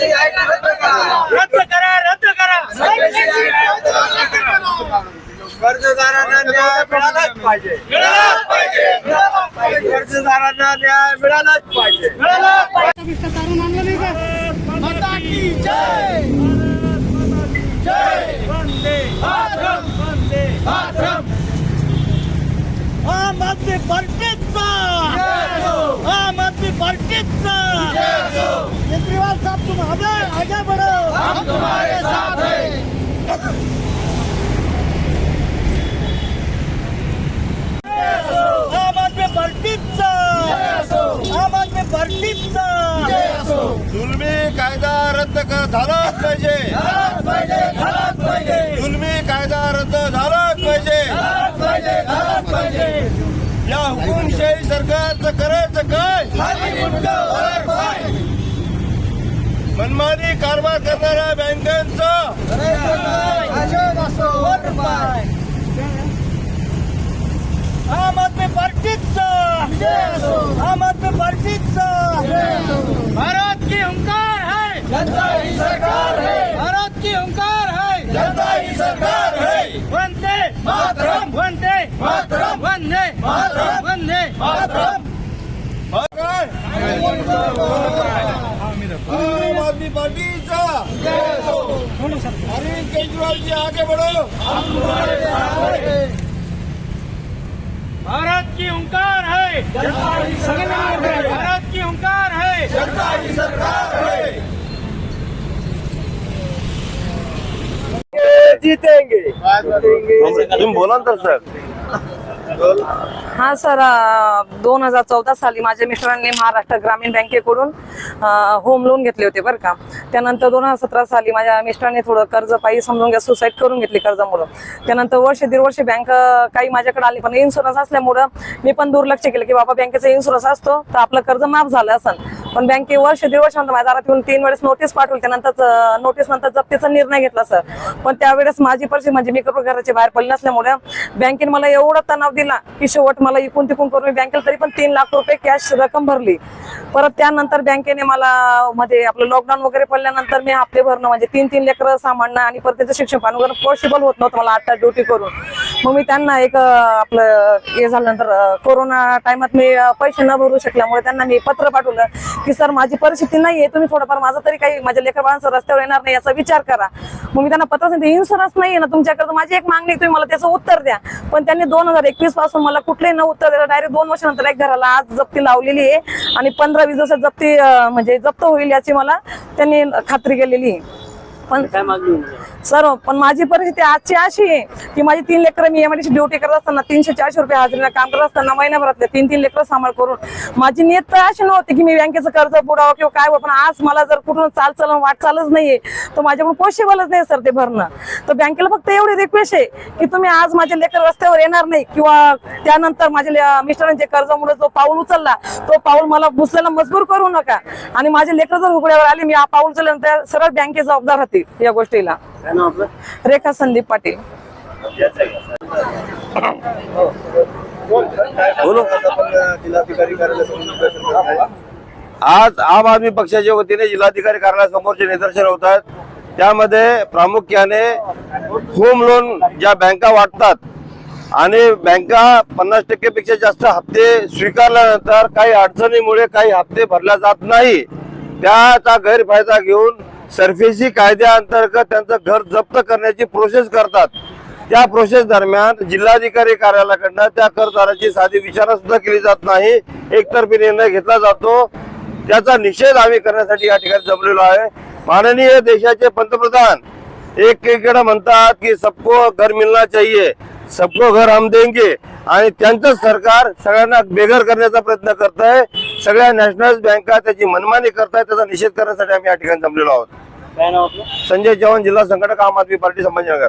रद्द करा रद्द करा. कर्जदारांना न्याय मिळालाच पाहिजे. कर्जदारांना न्याय मिळालाच पाहिजे. मिळालाच पाहिजे. माता की जय. जय. वंदे मातरम वंदे मातरम. आम आदमी पार्टीचा आम आदमी पार्टीचा केजरीवाल साहब तुम आगे आगे बढ़ो। हम तुम्हारे साथ हैं। जुलमी कायदा रद्द झालाच पाहिजे जुलमी कायदा रद्द झालाच पाहिजे या हुकुमशाही सरकारचं करायचं काय? मनमानी कारभार करणाऱ्या बँकांचं आम आदमी पार्टीचा. आम आदमी पार्टीचा. भारत की हुंकार है. जनता ही सरकार है भारत की हुंकार है. जनता ही सरकार है वंदे मातरम. वंदे मातरम. वंदे मातरम. वंदे मातरम. आम आदमी पार्टीचा अरविंद केजरीवाल जी आगे बढ़ो. भारत की हुंकार है। जनता सरकार भारत की हुंकार है। जनता ही सरकार है जीतेंगे। तुम्ही बोला ना सर। हा सर दोन हजार चौदा साली माझ्या मिस्टरांनी महाराष्ट्र ग्रामीण बँकेकडून होम लोन घेतले होते बरं का. त्यानंतर दोन हजार सतरा साली माझ्या मिस्टरांनी थोडं कर्ज पायी समजून घ्या सुसाईड करून घेतली कर्जामुळं. त्यानंतर वर्ष दीड वर्ष बँक काही माझ्याकडे आली पण इन्शुरन्स असल्यामुळं मी पण दुर्लक्ष केलं की बाबा बँकेचा इन्शुरन्स असतो तर आपलं कर्ज माफ झालं असं पण बँके वर्ष दीड वर्षानंतर माझ्या दारात येऊन तीन वेळेस नोटीस पाठवली. त्यानंतर नोटीस नंतर जप्तीचा निर्णय घेतला सर पण त्यावेळेस माझी परिस्थिती म्हणजे मी करून घराच्या बाहेर पडली नसल्यामुळे बँकेने मला एवढा तणाव दिला की शेवट मला इकून तिकून करून मी बँकेला तरी पण तीन लाख रुपये कॅश रक्कम भरली. परत त्यानंतर बँकेने मला मध्ये आपलं लॉकडाऊन वगैरे पडल्यानंतर मी हप्ते भरणं म्हणजे तीन तीन लेकरं सांभाळणं आणि परत त्याचं शिक्षण पाहणं वगैरे पॉसिबल होत नव्हतं मला आठ ड्युटी करून. मग मी त्यांना एक आपलं हे झाल्यानंतर कोरोना टायमात मी पैसे न भरू शकल्यामुळे त्यांना मी पत्र पाठवलं की सर माझी परिस्थिती नाहीये तुम्ही थोडंफार माझं तरी काही माझ्या लेकर रस्त्यावर येणार नाही याचा विचार करा. मग मी त्यांना पत्र सांगितलं इन्शुरन्स नाहीये ना तुमच्याकडे माझी एक मागणी तुम्ही मला त्याचं उत्तर द्या. पण त्यांनी दोन हजार एकवीसपासून मला कुठलंही न उत्तर दिलं डायरेक्ट दोन वर्षानंतर एक घराला आज जप्ती लावलेली आहे आणि पंधरा वीस दिवसात जप्ती म्हणजे जप्त होईल याची मला त्यांनी खात्री केलेली आहे. पण काय सर्व पण माझी परिस्थिती आजची अशी आहे की माझी तीन लेकरं मी एमआयडीची ड्युटी करत असताना तीनशे चारशे रुपये हाजरीला काम करत असताना महिन्याभरातले तीन तीन लेकरं सांभाळ करून माझी नियत तर अशी नव्हती की मी बँकेचं कर्ज बुडावं किंवा काय पण आज मला जर कुठून चाल चाल वाट चालच नाहीये तर माझ्याकडून पॉसिबलच नाही सर ते भरणं. तर बँकेला फक्त एवढी रिक्वेस्ट आहे की तुम्ही आज माझे लेकर रस्त्यावर येणार नाही किंवा त्यानंतर माझ्या मिस्टरांचे कर्जामुळे जो पाऊल उचलला तो पाऊल मला उचलायला मजबूर करू नका. आणि माझे लेकर जर उघड्यावर आले मी हा पाऊल उचलल्यानंतर सरळ बँके जबाबदार राहतील या गोष्टीला. रेखा संदीप पाटील. बोलो. आज आम आदमी पक्षाच्या वतीने जिल्हाधिकारी कार्यालयासमोरचे निदर्शन होत आहेत. त्यामध्ये प्रामुख्याने होम लोन ज्या बँका वाटतात आणि बँका पन्नास टक्केपेक्षा जास्त हप्ते स्वीकारल्यानंतर काही अडचणीमुळे काही हप्ते भरल्या जात नाही. त्याचा गैरफायदा घेऊन सरफेसी कायद्याअंतर्गत त्यांचं घर जप्त करण्याची प्रोसेस करतात. त्या प्रोसेस दरम्यान जिल्हाधिकारी कार्यालयाकडनं त्या कर्जदाराची साधी विचारणा सुद्धा केली जात नाही. एकतर्फी निर्णय घेतला जातो. त्याचा निषेध आम्ही करण्यासाठी या ठिकाणी जमलेलो आहे. माननीय देशाचे पंतप्रधान एकीकडे म्हणतात की सबको घर मिलना चाहिए सबको घर हम देंगे. आणि त्यांचं सरकार सगळ्यांना बेघर करण्याचा प्रयत्न करत आहे सगळ्या नॅशनल बँका त्याची मनमानी करतायत त्याचा निषेध करण्यासाठी आम्ही या ठिकाणी जमलेलो आहोत. संजय चव्हाण जिल्हा संघटक आम आदमी पार्टी संभाजीनगर.